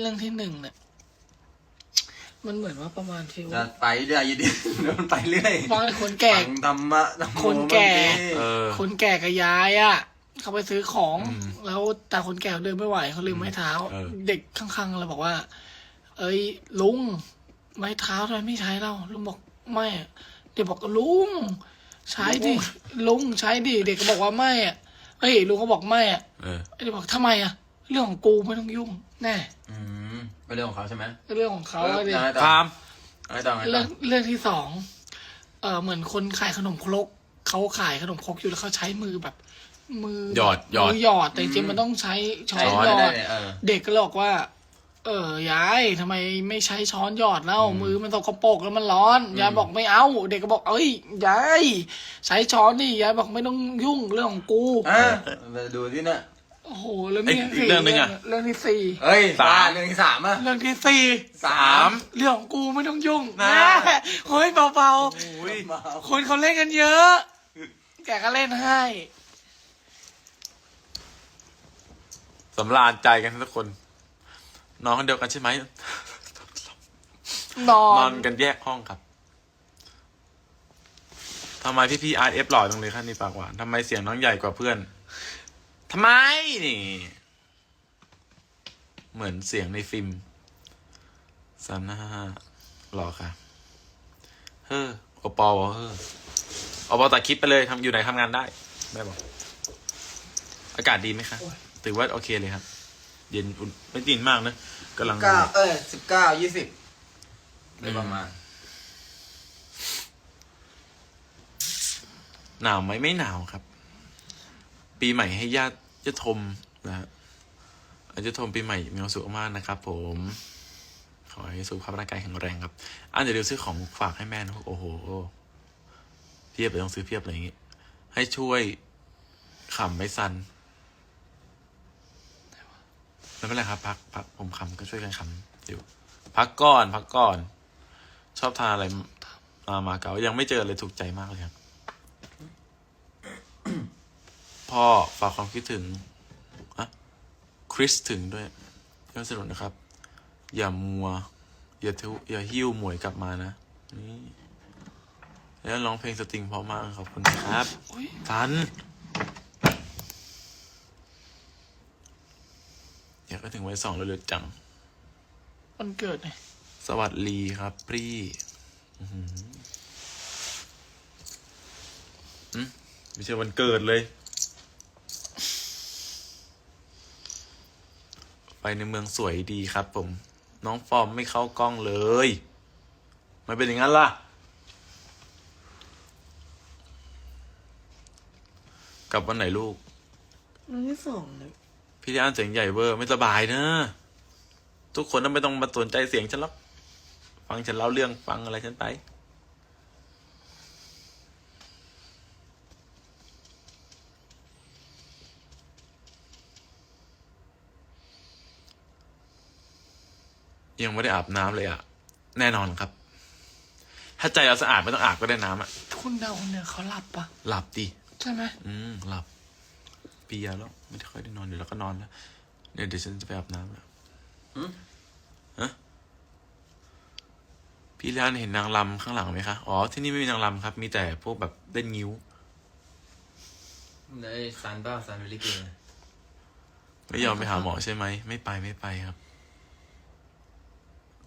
เรื่องที่หนึ่งเนี่ยมันเหมือนว่าประมาณที่จะว่าไปเรื่อยยินดีมันไปเรื่อยฟังคนแก่ ฟังธรรมะธรรมโมคนแก่บางทีเออ คนแก่กับยายอะ เขาไปซื้อของ อืมแล้วแต่คนแก่เดินไม่ไหวเขาลืมไม้เท้า เออ เด็กข้างๆเราบอกว่า เอ้ยลุง ไม้เท้าทำไมไม่ใช้เราลุงบอกไม่อะเด็กบอกลุง ใช้ดิลุงใช้ดิเด็กก็บอกว่าไม่อะเอ้ยลุงก็บอกไม่อะเออเด็กบอกทำไมอะเรื่องของกูไม่ต้องยุ่ง แน่อืมเป็นเรื่องของเขาใช่ไหมเรื่องของเขาเอออะดิยังไงต่อพามยังไงต่อยังไงเรื่ต่อองเรื่องที่สองเออเหมือนคนขายขนมครกเขาขายขนมครกอยู่แล้วเขาใช้มือแบบ มือหยอดหยอด มือหยอดแต่จริงๆมันต้องใช้ช้อนช้อนหยอได้ดเนี่ยเออ เด็กก็เลยบอกว่า เออยายทำไมไม่ใช้ช้อนหยอดเล่ามือมันสกปรกแล้วมันร้อนยายบอกไม่เอา เด็กก็บอกเอ้ยยายใช้ช้อนนี่ยายบอกไม่ต้องยุ่งเรื่องของกู อะมาดูที่เนี่ยโอ้โหแล้วมีเอ้ยอีกเรื่องหนึ่งอะ เรื่องที่สี่เฮ้ยสาม บ้เรื่องที่สามอะเรื่องที่สี่สาม เรื่องของกูไม่ต้องยุ่งนะ แม่เฮ้ยเบาอุ้ยๆคนเขาเล่นกันเยอะ แกก็เล่นให้ สำราญใจกันทุกคน นอนคนเดียวกันใช่ไหม นอน นอนกันแยกห้องครับทำไมพี่พี่อาร์เอฟหล่อจังเลยครับนี่ปากหวานทำไมเสียงน้องใหญ่กว่าเพื่อน ทำไมนี่ เหมือนเสียงในฟิล์มสามหน้าห้าหล่อค่ะ เฮ้อโอปอลบอกเฮ้อโอปอลตัดคลิปไปเลยทำอยู่ไหนทำงานได้แม่บอก อากาศดีไหมคะ ถือว่าโอเคเลยครับ เย็นอุ่นไม่ตีนมากนะกำลังเก้าเออสิบเก้ายี่สิบโดยประมาณ หนาวไหมไม่หนาวครับ ปีใหม่ให้ญาติญาติทมนะฮะอาจารย์ทมปีใหม่มีความสุขมากนะครับ ผม ขอให้สุขภาพร่างกายแข็งแรงครับอันเดี๋ยวเดี๋ยวซื้อของฝากให้แม่นะโอ้โหเพียบเลยต้องซื้อเพียบเลยอย่างงี้ให้ช่วยขำไม่สันไม่เป็นไรครับ พักพักผมขำก็ช่วยกันขำเดี๋ยวพักก่อน พักก่อน ชอบทานอะไรมามาเก๊ายังไม่เจอเลยถูกใจมากเลยครับ พ่อฝากความคิดถึงอะคริสถึงด้วยก็สนุกนะครับ อย่ามัว อย่าทุอย่าหิ้วหมวยกลับมานะนี่แล้วร้องเพลงสตริงเพราะมากขอบคุณครับอุ๊ยทันอยากไปถึงวันสองเร็วๆจังมันเกิดไงสวัสดีครับปรีอื้อหืออืมไม่ใช่วันเกิดเลย ไป ในเมืองสวยดีครับผม น้องฟอร์มไม่เข้ากล้องเลยไม่เป็นอย่างนั้นล่ะ กลับวันไหนลูก มันที่สองเนี่ยพี่ที่อ่านเสียงใหญ่เวอร์ไม่สบายเนอะทุกคนต้องไม่ต้องมาสนใจเสียงฉันหรอกฟังฉันเล่าเรื่องฟังอะไรฉันไป ยังไม่ได้อาบน้ำเลยอะ แน่นอนครับ ถ้าใจเราสะอาดไม่ต้องอาบก็ได้น้ำอะคุณเดาเนี่ยเขาหลับปะหลับดิใช่ไหมอืมหลับเปียแล้วไม่ได้ค่อยได้นอนเดี๋ยวเราก็นอนแล้วเดี๋ยวเดี๋ยวฉันจะไปอาบน้ำแล้วหืมฮะพี่ร้านเห็นนางรำข้างหลังไหมคะอ๋อที่นี่ไม่มีนางรำครับ มีแต่พวกแบบเล่นงิ้วในซันบ้าซันเวลิเกนไม่ยอมไปหาหมอใช่ไหมไม่ไปไม่ไปครับ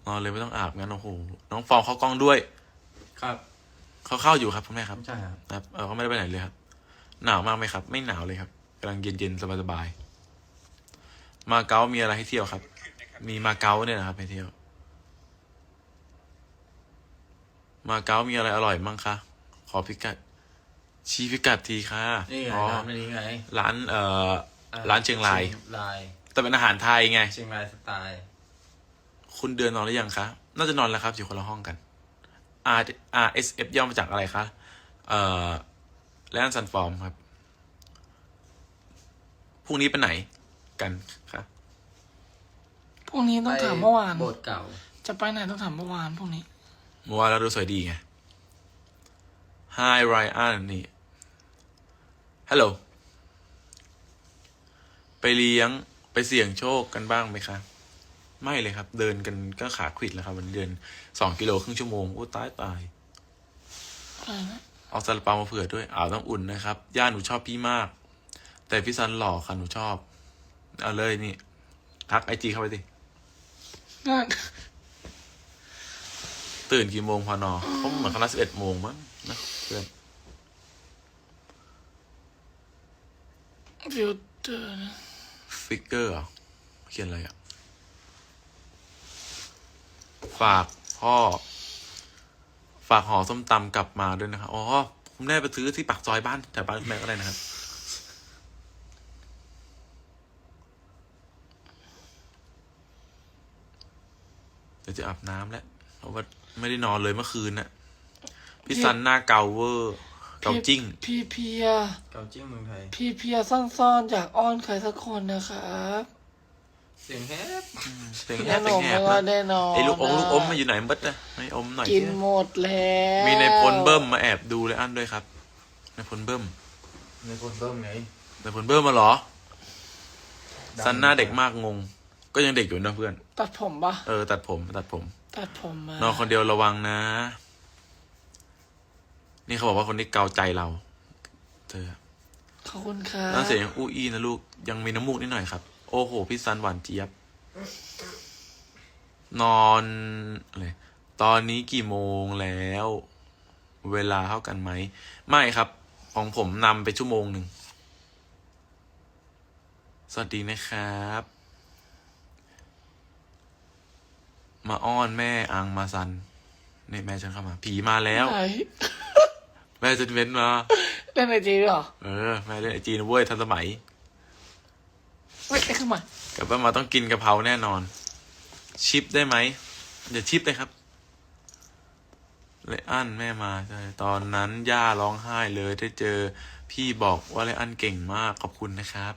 นอนเลยไม่ต้องอาบงั้นโอ้โหน้องฟองเข้ากล้องด้วย ครับ เขาเข้าอยู่ครับคุณแม่ครับใช่ครับครับเออเขาไม่ได้ไปไหนเลยครับ หนาวมากไหมครับ ไม่หนาวเลยครับกำลังเย็นเย็นสบายสบายๆมาเก๊ามีอะไรให้เที่ยวครับ มีมาเก๊าเนี่ยนะครับให้เที่ยว มาเก๊ามีอะไรอร่อยมั่งคะขอพิกัด ชี้พิกัดทีค่ะนี่ไงอ๋อร้านนี้ไงร้านเอ่ออะร้านเชียงรายเชียงราย แต่เป็นอาหารไทยไง เชียงรายสไตล์ คุณเดือนนอนหรือยังคะ น่าจะนอนแล้วครับอยู่คนละห้องกัน R R S F ย่อมาจากอะไรคะเอ่อแลนซันฟอร์มครับ พรุ่งนี้ไปไหนกันครับ พรุ่งนี้ต้องถามเมื่อวาน โบสถ์เก่า จะไปไหนต้องถามเมื่อวานพรุ่งนี้ เมื่อวานเราดูสวยดีไง Hi Ryan นี่ฮัลโหลไปเลี้ยงไปเสี่ยงโชคกันบ้างไหมคะ ไม่เลยครับ เดินกันก็ขาขวิดแล้วครับ วันนี้เดินสองกิโลครึ่งชั่วโมงโอ้ตายตายอะไรนะเอาซาลาเปามาเผื่อด้วยอ้าวต้องอุ่นนะครับ ย่าหนูชอบพี่มาก แต่พี่ซันหล่อค่ะหนูชอบ เอาเลยนี่ ทักไอจีเข้าไปดินั่นตื่นกี่โมงพอนอเขาเหมือนคณะสิบเอ็ดโมงมั้งนะเพื่อนฟิลเตอร์นะฟิกเกอร์เหรอเขียนอะไรอะ ฝากพ่อ ฝากห่อส้มตำกลับมาด้วยนะครับ อ๋อผมได้ไปซื้อที่ปากซอยบ้านแถวบ้านคุณแม่ก็ได้นะครับ เดี๋ยวจะอาบน้ำแล้ว เพราะว่าไม่ได้นอนเลยเมื่อคืนน่ะ พี่ซันหน้าเกาเวอร์ เกาจิ้ง พี่เพีย เกาจิ้งเมืองไทย พี่เพียซ่อนๆอยากอ้อนใครสักคนนะครับ เสียงแฮบเสียงแหแน่บนเสียองนแหไม่บว่านะแน่นอนไอ้ลูกอมนะลูกอมมาอยู่ไหนบัดนะให้อมหน่อยกินสิหมดแล้วมีในพลเบิ้มมาแอบดูเลยอันด้วยครับในพลเบิ้มในคนเบิ้มไงในพลเบิ้มมาเหรอดังซันหน้าเด็กมากงง ก็ยังเด็กอยู่นะเพื่อน ตัดผมปะเออตัดผมตัดผม ตัดผมมานอนคนเดียวระวังนะ นี่เขาบอกว่าคนที่เกาใจเรา เธอขอบคุณครับน่าเสียงยังอู้อี้นะลูก ยังมีน้ำมูกนิดหน่อยครับ โอ้โห พี่ซันหวานเจี๊ยบ นอนอะไรตอนนี้กี่โมงแล้ว เวลาเท่ากันไหม ไม่ครับ ของผมนำไปชั่วโมงหนึ่ง สวัสดีนะครับ มาอ้อนแม่อังมาซันนี่แม่ฉันเข้ามา ผีมาแล้วไหนแม่ฉันเว้นมาเล่นไอจีด้วยเหรอ เออ แม่เล่นไอจีนะเว้ยทันสมัย ไม่ได้ขึ้นมากลับบ้านมาต้องกินกะเพราแน่นอน ชิปได้ไหม เดี๋ยวชิปเลยครับ เลยอันแม่มาใช่ตอนนั้นย่าร้องไห้เลยได้เจอพี่บอกว่าเลยอันเก่งมากขอบคุณนะครับ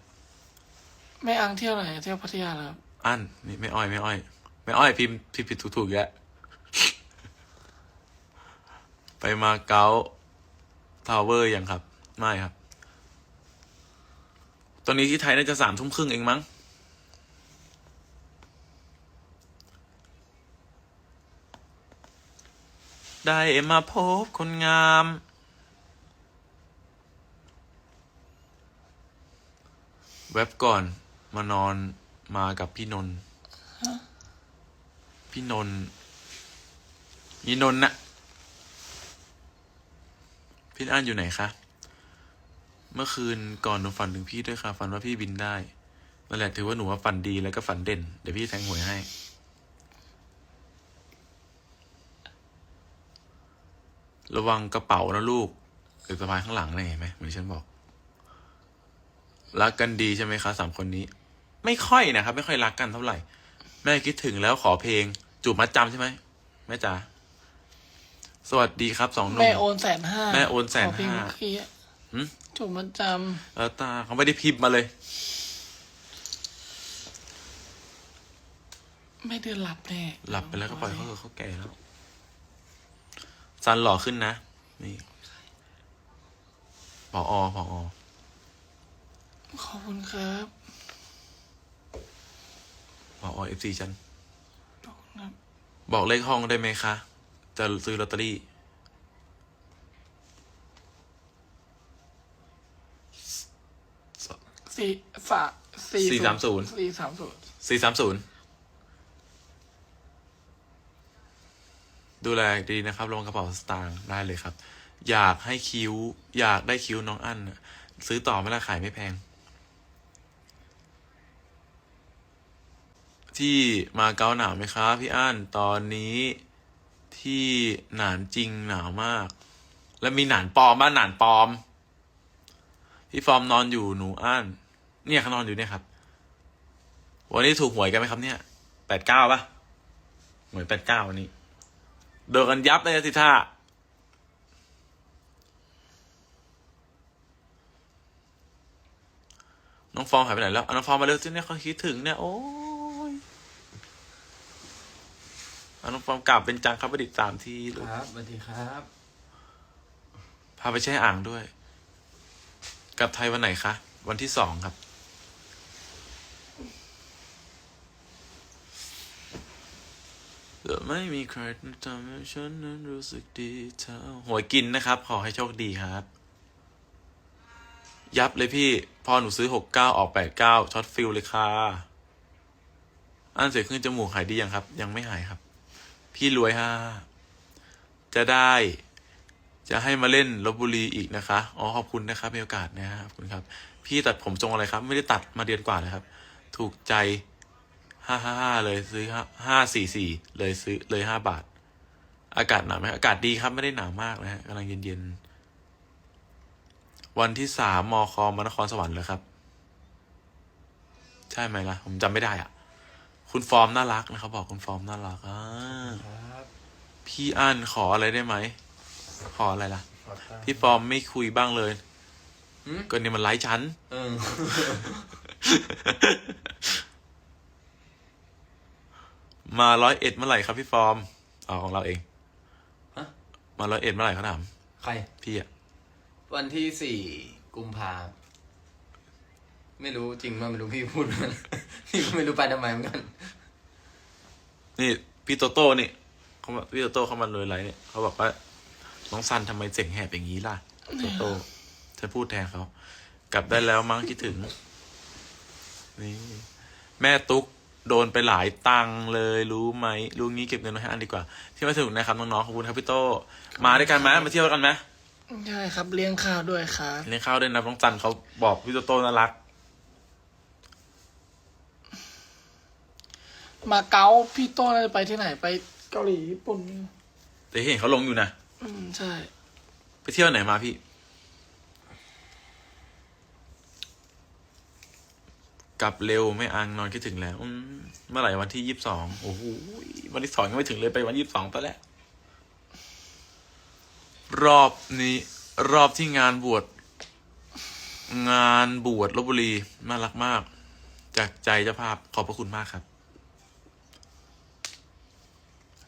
แม่อังเที่ยวไหนเที่ยวพัทยาเหรอครับอันนี่ไม่อ้อยไม่อ้อยไม่อ้อยพิมพ์ผิดผิดถูกถูกแยะไปมาเก๊าทาวเวอร์ยังครับ ไม่ครับ ตอนนี้ที่ไทยน่าจะสามทุ่มครึ่งเองมั้ง ได้มาพบคนงามเว็บก่อนมานอนมากับพี่นนท์พี่นนท์ยีนนท์น่ะพี่อันอยู่ไหนคะ เมื่อคืนก่อนหนูฝันถึงพี่ด้วยค่ะ ฝันว่าพี่บินได้นั่นแหละถือว่าหนูว่าฝันดีแล้วก็ฝันเด่น เดี๋ยวพี่แทงหวยให้ระวังกระเป๋านะลูกเก็บสะพายข้างหลังเลยเห็นไหมเหมือนที่ฉันบอก รักกันดีใช่ไหมคะสามคนนี้ ไม่ค่อยนะครับ ไม่ค่อยรักกันเท่าไหร่ แม่คิดถึงแล้วขอเพลง จูบมัดจำใช่ไหมแม่จ๋าสวัสดีครับสองหนุ่แม่มโอนแสนห้าแม่โอนแสนขอเพลงห้าเมื่อกี้อะหืม จุ่มมันจเออตาเขาไม่ได้พิมพ์มาเลยำไม่เดือนหลับแน่หลับไปแล้วก็ปล่อยเขาเถอะเขาแก่แล้วซันหล่อขึ้นนะ นี่พออพออขอบคุณครับพอเอฟซีฉัน ขอบคุณครับ บอกเลขห้องได้ไหมคะ จะซื้อลอตเตอรี่ สี่ฝากสี่สี่สามศูนย์สี่สามศูนย์สี่สามศูนย์ดูแลดีนะครับลงกระเป๋าสตางค์ได้เลยครับ อยากให้คิ้ว อยากได้คิ้วน้องอั้นน่ะซื้อต่อไม่ละขายไม่แพง ที่มาเกาหนาวไหมครับพี่อั้นตอนนี้ที่หนานจริงหนาวมาก แล้วมีหนานปลอมบ้านหนานปลอมพี่ฟอร์มนอนอยู่หนูอั้น เนี่ยเขานอนอยู่เนี่ยครับ วันนี้ถูกหวยกันไหมครับเนี่ยแปดเก้าปะหวยแปดเก้าวันนี้โดนกันยับเลยสิท่าน้องฟอร์มหายไปไหนแล้วเอาน้องฟอร์มมาเร็วสิเนี่ยเขาคิดถึงเนี่ยโอ้ยเอาน้องฟอร์มกลับเป็นจังครับประดิษฐ์สามทีลูกครับสวัสดีครับ พาไปแช่อ่างด้วย กลับไทยวันไหนคะ วันที่สองครับ ไม่มีใครทำให้ฉันนั้นรู้สึกดีเท่าหัวกินนะครับ ขอให้โชคดีครับ ยับเลยพี่ พอหนูซื้อหกเก้าออกแปดเก้าช็อตฟิลเลยค่ะ อันเสียขึ้นจมูกหายดียังครับ ยังไม่หายครับ พี่รวยห้าจะได้ จะให้มาเล่นลบบุรีอีกนะคะ อ๋อขอบคุณนะครับมีโอกาสนะครับคุณครับ พี่ตัดผมทรงอะไรครับ ไม่ได้ตัดมาเดือนกว่าเลยครับ ถูกใจ ห้าห้าห้าเลยซื้อห้าสี่สี่เลยซื้อเลยห้าบาท อากาศหนาวไหมอากาศดีครับไม่ได้หนาวมากนะฮะกำลังเย็นเย็นๆวันที่สามมคมานครสวรรค์เลยครับ ใช่ไหมล่ะ ผมจำไม่ได้อะ คุณฟอร์มน่ารักนะครับบอกคุณฟอร์มน่ารักอ่าครับพี่อันขออะไรได้ไหม ขออะไรล่ะขอตั้งพี่ฟอร์มไม่คุยบ้างเลยหืมก็นี่มันไลฟ์ฉันเออ มาร้อยเอ็ดเมื่อไหร่ครับพี่ฟอร์มเอาของเราเองฮะ มาร้อยเอ็ดเมื่อไหร่เขาถามใคร พี่อะวันที่สี่กุมภาไม่รู้จริงว่าไม่รู้พี่พูดมัน พี่ก็ไม่รู้ไปทำไมเหมือนกัน นี่พี่โตโต้นี่เขามาพี่โตโต้เขามาเลยไลฟ์เนี่ยเขาบอกว่าน้องซันทำไมเสียงแหบอย่างนี้ล่ะโตโต้ฉันพูดแทนเขากลับได้แล้วมั้งคิดถึงนี่แม่ตุ๊ก โดนไปหลายตังค์เลยรู้ไหมรู้งี้เก็บเงินไว้ให้อันดีกว่า ที่มาถึงนะครับน้องๆขอบคุณครับพี่โตมาด้วยกันไหมมาเที่ยวกันไหมใช่ครับเลี้ยงข้าวด้วยครับเลี้ยงข้าวด้วยนะน้องจันเขาบอกพี่โตโต้น่ารัก มาเก๊าพี่โต้น่าจะไปที่ไหนไปเกาหลีญี่ปุ่นแต่เห็นเขาลงอยู่นะอืมใช่ ไปเที่ยวไหนมาพี่ กลับเร็วไม่อังนอนคิดถึงแล้วอืมเมื่อไหร่วันที่ยี่สิบสองโอ้โหวันที่สองยังไม่ถึงเลยไปวันยี่สิบสองไปแล้ว รอบนี้ รอบที่งานบวชงานบวชลบบุรีน่ารักมาก จากใจเจ้าภาพขอบพระคุณมากครับ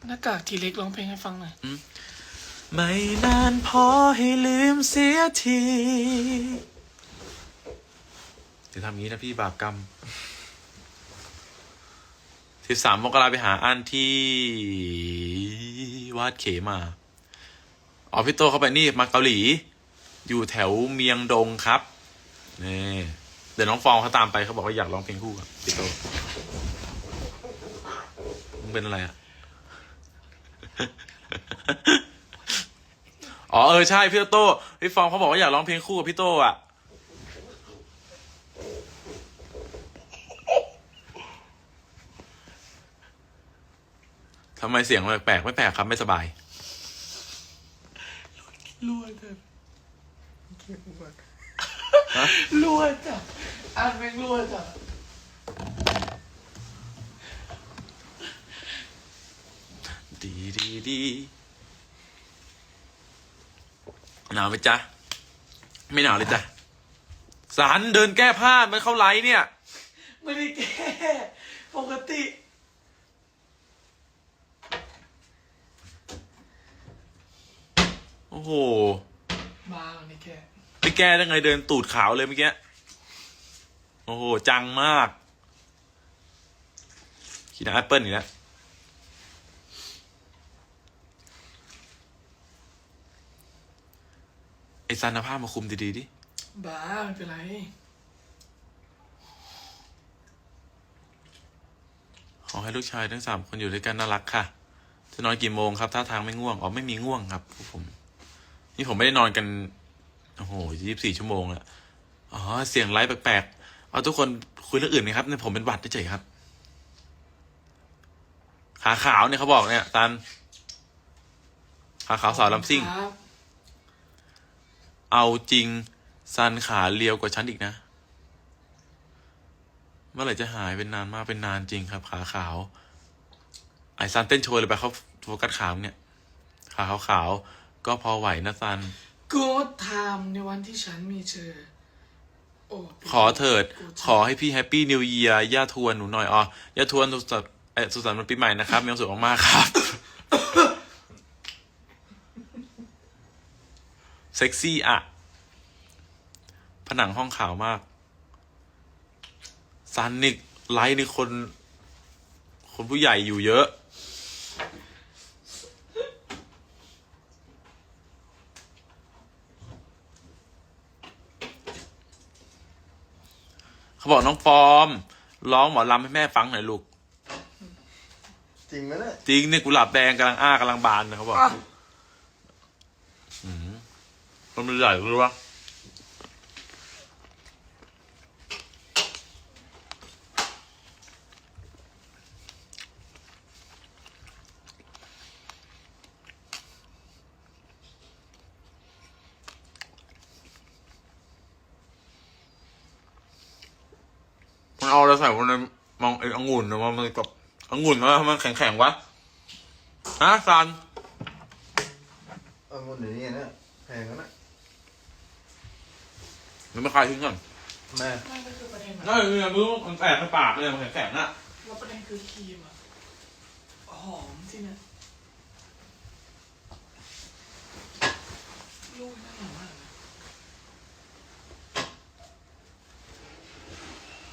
หน้ากากทีเล็กร้องเพลงให้ฟังหน่อยไม่นานพอให้ลืมเสียที จะทำงี้นะพี่บาปกรรมสิบสามมกราไปหาอันที่วาดเขมาอ๋อพี่โตเข้าไปนี่มาเกาหลี อยู่แถวเมียงดงครับนี่เดี๋ยวน้องฟองเขาตามไปเขาบอกว่าอยากร้องเพลงคู่กับพี่โตมึงเป็นอะไรอะอ๋อเออใช่พี่โต้พี่ฟองเขาบอกว่าอยากร้องเพลงคู่กับพี่โต้อะ ทำไมเสียงแปลกๆไม่แปลกครับไม่สบายรั่วจ้ะฮะรั่วจ้ะอ่านเพลงรั่วจ้ะดีดีดีหนาวไหมจ๊ะ ไม่หนาวเลยจ้ะสารเดินแก้ผ้ามันเข้าไลฟ์เนี่ย ไม่ได้แก้ ปกติ โอ้โหมาวันนี้แก้ไปแก้ได้ไงเดินตูดขาวเลยเมื่อกี้ โอ้โห จังมากกินแอปเปิลอีกแล้วไอซันเอาผ้ามาคุมดีๆดิ บ้าไม่เป็นไรขอให้ลูกชายทั้งสามคนอยู่ด้วยกันน่ารักค่ะ จะนอนกี่โมงครับท่าทางไม่ง่วง อ๋อ ไม่มีง่วงครับพวกผม นี่ผมไม่ได้นอนกันโอ้โหยี่สิบสี่ชั่วโมงแล้วอ๋อ เสียงไลฟ์แปลกๆ เอาทุกคนคุยเรื่องอื่นไหมครับเนี่ยผมเป็นหวัดเฉยๆครับ ขาขาวเนี่ยเขาบอกเนี่ยซัน ขาขาวสาวลำซิ่งครับเอาจริงซันขาเลียวกว่าฉันอีกนะ เมื่อไหร่จะหายเป็นนานมากเป็นนานจริงครับ ขาขาว ไอซันเต้นโชว์เลยไปเขาโฟกัสขาวเนี่ย ขาขาวขาวๆ ก็พอไหวนะซันกูทำในวันที่ฉันมีเธอ โอ้ขอเถิด ขอให้พี่แฮปปี้นิว e ยีร์ย่าทวนหนูหน่อยอ๋อย่าทวนสุขสันต์เอ่อสุขสันต์วันปีใหม่นะครับมีความสุขมากๆครับ เซ็กซี่อะ ผนังห้องขาวมาก ซันนี่ไลท์นี่คน คนผู้ใหญ่อยู่เยอะ เขาบอกน้องฟอร์มร้องหมอลำให้แม่ฟังหน่อยลูก จริงไหมเนี่ยจริงเนี่ยกุหลาบแดงกำลังอ้ากำลังบานนะเขาบอกอะอืมมันเป็นใหญ่รู้ปะ เอาอะไรใส่มันเลยมองไอ้องุ่นนะว่ามันกับองุ่นว่ามันแข็งๆวะฮะซันเอาเงินเดี๋ยวนี้นะแพงแล้วนะมันไม่คลายทิ้งก่อนแม่ไม่ก็คือประเด็นน่าอะจะเนี่ยรู้มันแสบในปากเลยมันแข็งๆอะแล้วประเด็นคือครีมอะหอมที่เนี่ยลูกน่าหอมมากเลย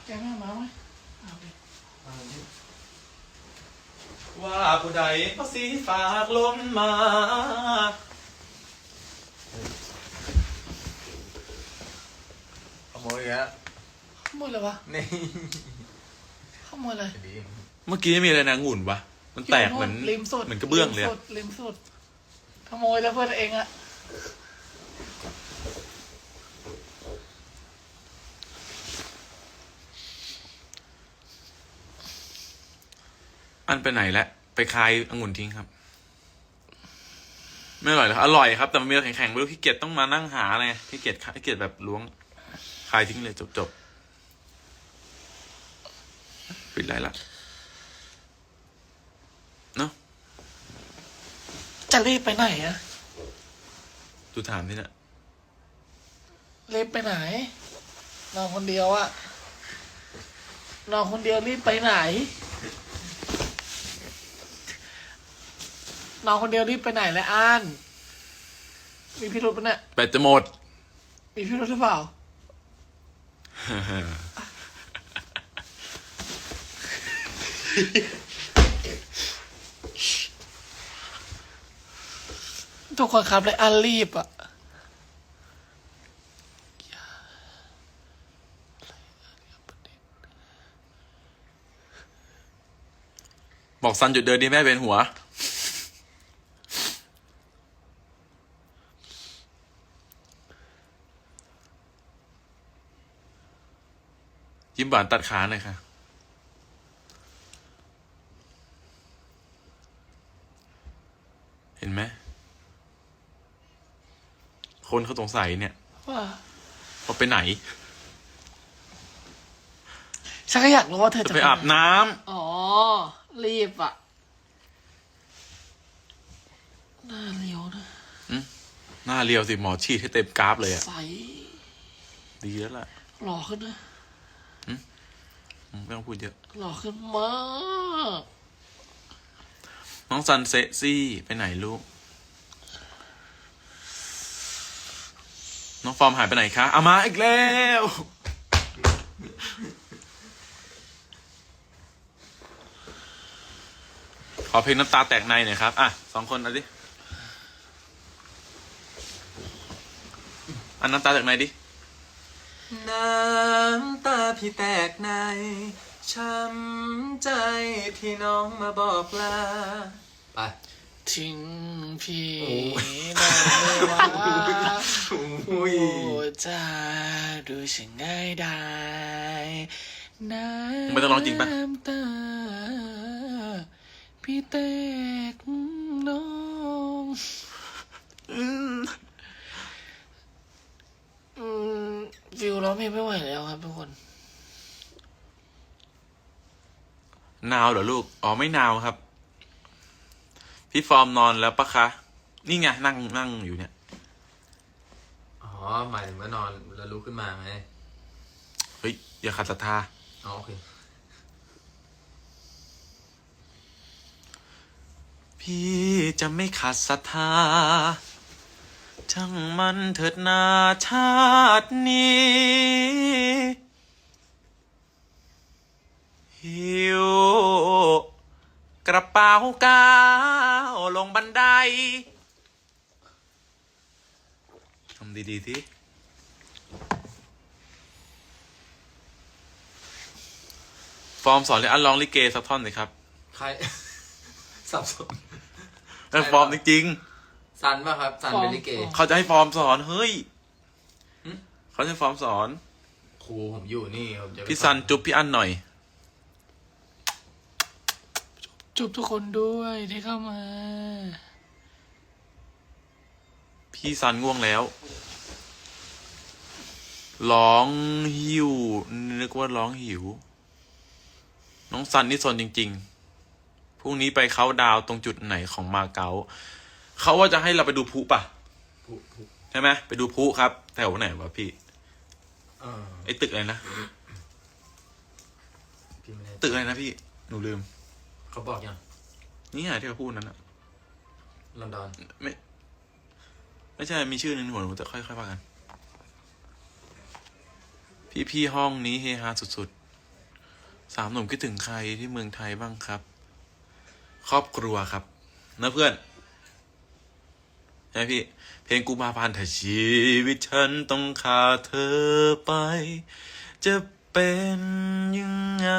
แกไม่เอามาไหมเอาไปว่าผู้ใดก็สีฝากลมมา ขโมยอีกแล้วขโมยเลยวะนี่ขโมยเลยดีเมื่อกี้มีอะไรนะองุ่นวะมันแตกเหมือนริมสุดเหมือนกระเบื้องเลยริมอะสุดริมสุดขโมยแล้วเพื่อนเองอะ อันไปไหนแล้วไปคายองุ่นทิ้งครับ ไม่อร่อยเหรออร่อยครับ แต่มันมีอะไรแข็งๆไม่รู้ขี้เกียจต้องมานั่งหาไงขี้เกียจขี้เกียจแบบล้วงคายทิ้งเลยจบๆปิดไรละเนาะจะรีบไปไหนอะดูถามที่เนี่ยรีบไปไหนนอนคนเดียวอะนอนคนเดียวรีบไปไหน นอนคนเดียวรีบไปไหนและอ่านมีพิรุธปะเนี่ยแบตจะหมด มีพิรุธหรือเปล่า ทุกคนครับเลยอันรีบอะบอกซันหยุดเดินดีแม่เป็นหัว หวานตัดขาหน่อยค่ะ เห็นไหม คนเขาสงสัยเนี่ยว่าว่าไปไหน ฉันก็อยากรู้ว่าเธอจะจะไปอาบน้ำอ๋อ รีบอะหน้าเลี้ยวนะหน้าเรียวสิหมอฉีดให้เต็มกราฟเลยอะใสดีแล้วล่ะ หล่อขึ้นนะอืม ไม่ต้องพูดเยอะหล่อขึ้นมาก น้องซันเซซี่ไปไหนลูก น้องฟอร์มหายไปไหนคะเอามาอีกแล้ว ขอเพลงน้ำตาแตกในหน่อยครับ อะสองคนเอาดิ อันน้ำตาแตกในดิ น้ำตาพี่แตกใน ช้ำใจที่น้องมาบอกลา ไป ทิ้งพี่โอ้ได้ไหมวะอุ้ย โอ้จะดูฉันง่ายได้น้ไม่ต้องร้องจริงปะำตาพี่แตกน้องอืมอืม ฟิวร้องเพลงไม่ไหวแล้วครับทุกคนหนาวเหรอลูก อ๋อไม่หนาวครับ พี่ฟอร์มนอนแล้วปะคะ นี่ไงนั่งนั่งอยู่เนี่ย อ๋อ หมายถึงว่านอนแล้วลุกขึ้นมาไงเฮ้ย อย่าขัดศรัทธา อ๋อโอเค พี่จะไม่ขาดศรัทธา ช่างมันเถิดนาชาตินี้ หิว กระเป๋าก้าวลงบันไดทำดีๆสิฟอร์มสอนเลยอันร้องลิเกสักท่อนเลยครับ ใคร สับสน นั่นฟอร์มจริง ซันป่ะครับซันเป็นลิเกๆเขาจะให้ฟอร์มสอนเฮ้ยหึ เขาจะให้ฟอร์มสอน ครูผมอยู่นี่ผมจะไปพี่ซันจุ๊บพี่อันหน่อยจุบทุกคนด้วยที่เข้ามา พี่ซันง่วงแล้ว ร้องหิว นึกว่าร้องหิว น้องซันนี่สนจริง ๆ พรุ่งนี้ไปเขาน์ดาวน์ตรงจุดไหนของมาเก๊า เขาว่าจะให้เราไปดูพลุป่ะผู้ผู้ใช่ไหมไปดูพลุครับแถวไหนวะพี่เออไอ้ตึกอะไรนะพี่ไม่ได้ตึกอะไรนะพี่หนูลืม เขาบอกยังนี่ไงที่เขาพูดนั้นอะลอนดอนไม่ ไม่ใช่มีชื่อหนึ่งในหัวหนูแต่ค่อยๆว่ากัน พี่พี่ๆห้องนี้เฮฮาสุดๆสามหนุ่มคิดถึงใครที่เมืองไทยบ้างครับ ครอบครัวครับนะเพื่อน ใช่พี่ เพลงกูมาพันธ์ถ้าชีวิตฉันต้องขาดเธอไป จะเป็นยังไง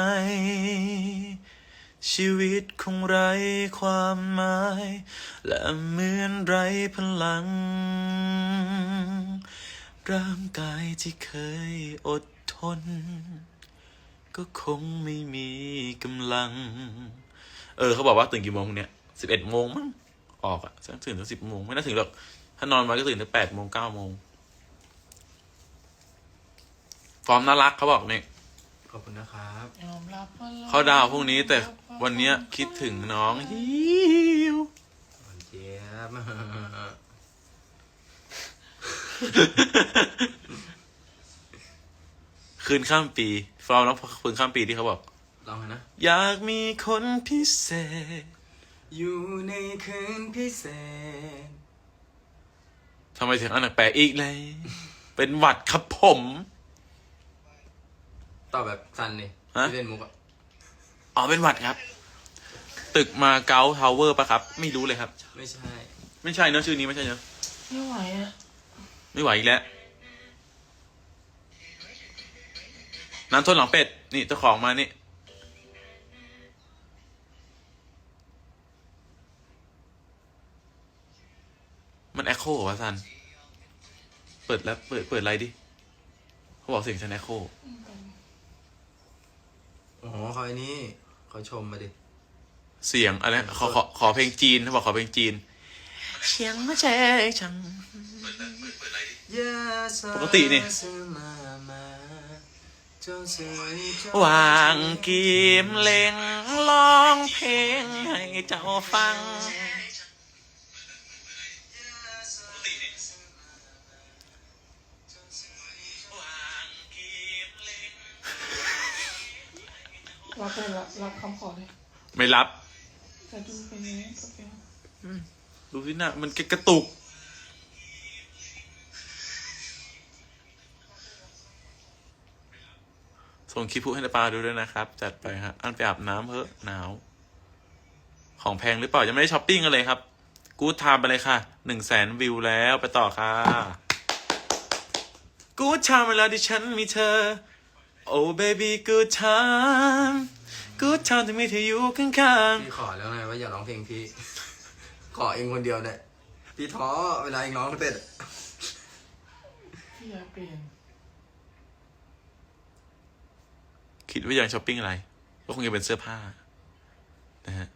ชีวิตคงไร้ความหมาย และเหมือนไร้พลัง ร่างกายที่เคยอดทน ก็คงไม่มีกำลัง เออ เขาบอกว่าตื่นกี่โมงเนี่ยสิบเอ็ดโมงมั้ง ออกอะสักตื่นถึงสิบโมงไม่น่าถึงหรอก ถ้านอนไว้ก็ตื่นถึงแปดโมงเก้าโมง ฟอร์มน่ารักเขาบอกเนี่ยขอบคุณนะครับยอมรับว่รเขาดาวพรุ่งนี้แต่วันเนี้ยคิดถึงน้องฮิวหวานเจี๊ยบคืนข้ามปี ฟอร์มแล้วคืนข้ามปีที่เขาบอกลองไงนะ อยากมีคนพิเศษ อยู่ในคืนพิเศษ ทำไมถึงอันแปลกอีกเลย เป็นหวัดครับผมต่อแบบซันนี่ฮะ ที่เล่นมุกอะอ๋อ เป็นหวัดครับ ตึกมาเก๊าทาวเวอร์ปะครับ ไม่รู้เลยครับ ไม่ใช่ ไม่ใช่เนอะชื่อนี้ไม่ใช่เนอะไม่ไหวอะ ไม่ไหวอีกแล้ว น้ำท่นหลังเป็ด นี่เจ้าของมานี่ โคเหรอวะซัน เปิดแล้วเปิดเปิดอะไรดิ เขาบอกเสียงฉันแอคโคอ๋อเขาไอ้นี่เขาชมมาดิ เสียงอะไรขอขอขอเพลงจีนเขาบอกขอเพลงจีน เสียงมาแจ้ฉันปกตินี่วางกีมเล็งร้องเพลงให้เจ้าฟัง รับไปรับรับคำขอเลยไม่รับแต่ดูเป็นยังไงก็เป็นดูสินะมันกระตุก ส่งคลิปพูให้นาปาดูด้วยนะครับ จัดไปฮะอันไปอาบน้ำเพอะหนาว ของแพงหรือเปล่า ยังไม่ได้ช้อปปิ้งกันเลยครับ กูทามไปเลยค่ะหนึ่งแสนวิวแล้วไปต่อค่ะ กูทามเวลาที่ฉันมีเธอ โอ้ baby good time good time ที่มีเธออยู่ข้างพี่ขอแล้วไงว่าอย่าร้องเพลงพี่ ขอเองคนเดียวเนี่ยพี่ท้อเวลาเองร้องเสร็จอะพี่อยากเปลี่ยนๆ คิดว่าอยากช้อปปิ้งอะไร ก็คงจะเป็นเสื้อผ้านะฮะ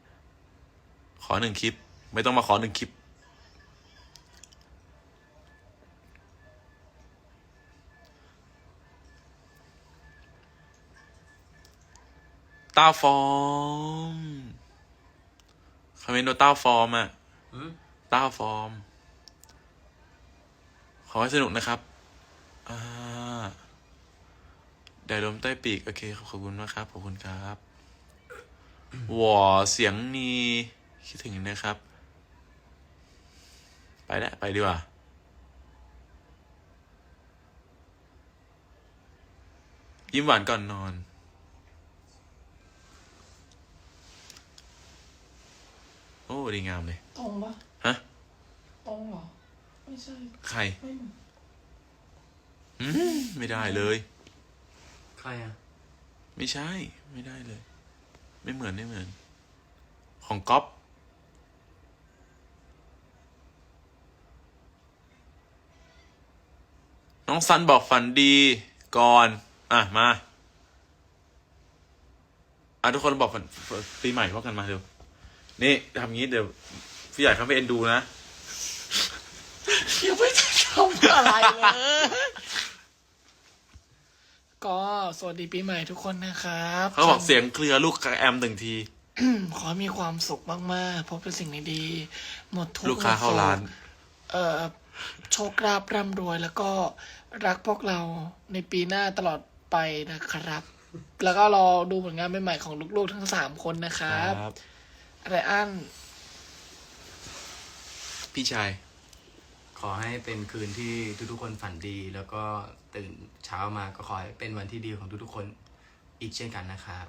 ขอหนึ่งคลิป ไม่ต้องมาขอหนึ่งคลิป ต้าฟอร์มคอมเมนต์โดต้าฟอร์มอะหืมต้าฟอร์ม ขอให้สนุกนะครับอ่าเดี๋ยวลมใต้ปีก โอเค ขอบคุณมากครับ ขอบคุณครับหวอเสียงนีคิดถึงนะครับ ไปแล้วไปดีกว่ายิ้มหวานก่อนนอน โอ้ดีงามเลย ตรงปะฮะ ตรงเหรอ ไม่ใช่ใครไม่เหมือนอืมไม่ได้เลย ใครอะ ไม่ใช่ ไม่ได้เลย ไม่เหมือนไม่เหมือน ของก๊อฟน้องซันบอกฝันดีก่อน อะ มา อะ ทุกคนบอกฝันปีใหม่พร้อมกันมาเร็ว นี่ทำงี้เดี๋ยวพี่ใหญ่เขาไม่เอ็นดูนะ ยังไม่ได้ทำอะไรเลย ก็สวัสดีปีใหม่ทุกคนนะครับเขาบอกเสียงเคลียร์ลูกกับแอมหนึ่งที ขอให้มีความสุขมากๆพบเป็นสิ่งดีๆหมดทุกข์ลูกค้าเข้าร้าน เอ่อโชคลาภร่ำรวยแล้วก็รักพวกเราในปีหน้าตลอดไปนะครับ แล้วก็รอดูผลงานใหม่ๆของลูกๆทั้งสามคนนะครับ ไรอัน พี่ชาย ขอให้เป็นคืนที่ทุกๆคนฝันดี แล้วก็ตื่นเช้ามาก็ขอให้เป็นวันที่ดีของทุกๆคนอีกเช่นกันนะครับ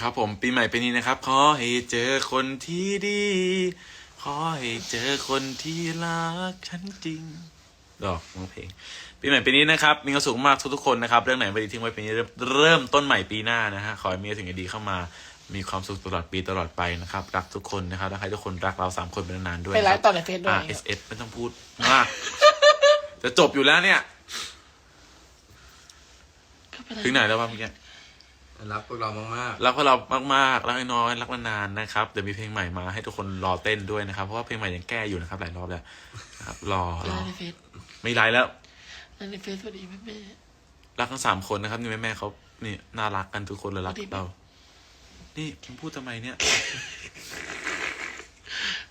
ครับผมปีใหม่ปีนี้นะครับ ขอให้เจอคนที่ดี ขอให้เจอคนที่รักฉันจริงดอกน้องเพลงปีใหม่ปีนี้นะครับ มีความสุขมากทุกๆคนนะครับ เรื่องไหนไม่ดีทิ้งไว้ปีนี้เริ่มเริ่มต้นใหม่ปีหน้านะฮะขอให้มีสิ่งดีๆเข้ามา มีความสุขตลอดปีตลอดไปนะครับ รักทุกคนนะครับและให้ทุกคนรักเราสามคนเป็นนานๆด้วยไปไลนะฟ์คต่รัอในเฟซด้วยอ่า SS ไม่ต้องพูดมากจะจบอยู่แล้วเนี่ยก็ไปไลฟ์ถึงไหนแล้ววะเมื่อกี้รักพวกเรามากรักพวกเรามากๆ รักน้อยๆรักนานๆนะครับ เดี๋ยวมีเพลงใหม่มาให้ทุกคนรอเต้นด้วยนะครับ เพราะว่าเพลงใหม่ยังแก้อยู่นะครับหลายรอบแล้วนะครับ รอไปรไลอฟ์ในเฟซไม่ไลฟ์แล้วไลฟ์ในเฟซสวัสดีแม่แม่รักทั้งสามคนนะครับนี่แม่ๆเขานี่น่ารักกันทุกคนเลยรักดีไหมเรา นี่มึงพูดทำไมเนี่ย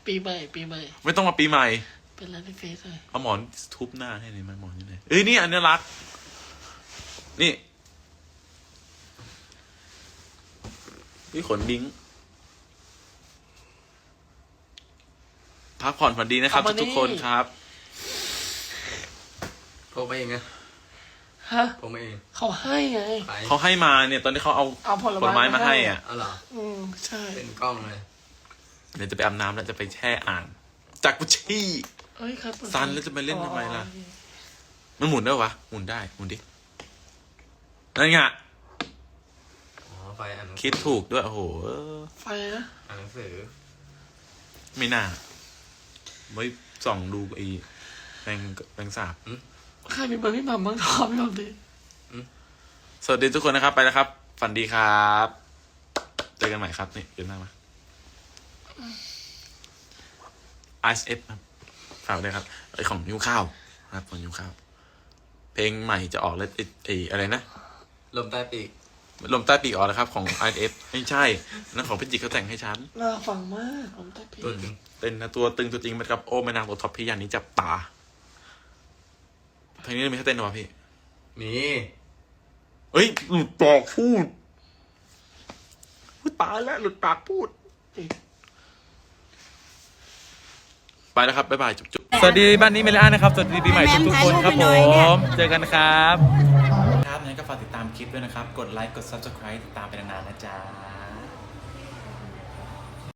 ปีใหม่ปีใหม่ไม่ต้องมาปีใหม่ เป็นไลฟ์ในเฟซเลยเอาหมอนทุบหน้าให้หน่อยไหมหมอนนี่เลยเอ้ยนี่อันนี้รัก นี่พี่ขนบิงพักผ่อนฝันดีนะครับ ทุกๆคนครับๆพกมาเองนะ ฮะพกมาเอง เขาให้ไงไปเขาให้มาเนี่ย ตอนที่เขาเอาเอาผลผลไม้ไม้มาให้อะ เอาเหรออืมใช่ เป็นกล้องเลยเดี๋ยวจะไปอาบน้ำแล้วจะไปแช่อ่าง จากกุชี่ เอ้ยครับเปิดซันแล้วจะไปเล่นทำไมล่ะอ๋อมันหมุนได้วะ หมุนได้ หมุนดิ นั่นไง อ๋อไฟอ่านหนังสือคิดถูกด้วย โอ้โหเออไฟนะอ่านหนังสือไม่น่า ไม่ส่องดูไอ้แมงแมงสาบ ใครมีเบอร์พี่หม่ำบ้างถามพี่หม่ำดิสวัสดีทุกคนนะครับ ไปแล้วครับ ฝันดีครับเจอกันใหม่ครับนี่เดินหน้ามา ISF ครับฝากด้วยครับไอของยูข้าวนะครับของยูข้าว เพลงใหม่จะออกแล้วไอ้ไออะไรนะลมใต้ปีกลมใต้ปีกออกแล้วครับ ของ ISF ไม่ใช่นั่นของพี่จิกเขาแต่งให้ฉันน่าฟังมากผมตะพี่ตัวจริงเป็นนะตัวตึงตัวจริงมันกับโอ้แม่นางตัวท็อปพี่ยันนี้จับตา เพลงนี้มีให้เต้นหรอวะพี่ มีเอ้ยหลุดปากพูดพูดตายแล้วหลุดปากพูด ไปแล้วครับ บ๊ายบาย จุ๊บสวัสดีบ้านนี้เมล่านะครับ สวัสดีปีใหม่ทุกๆคนครับผม เจอกันครับ ครับงั้นก็ฝากติดตามคลิปด้วยนะครับ กดไลค์ กด subscribe ติดตามไปนานๆนะจ๊ะ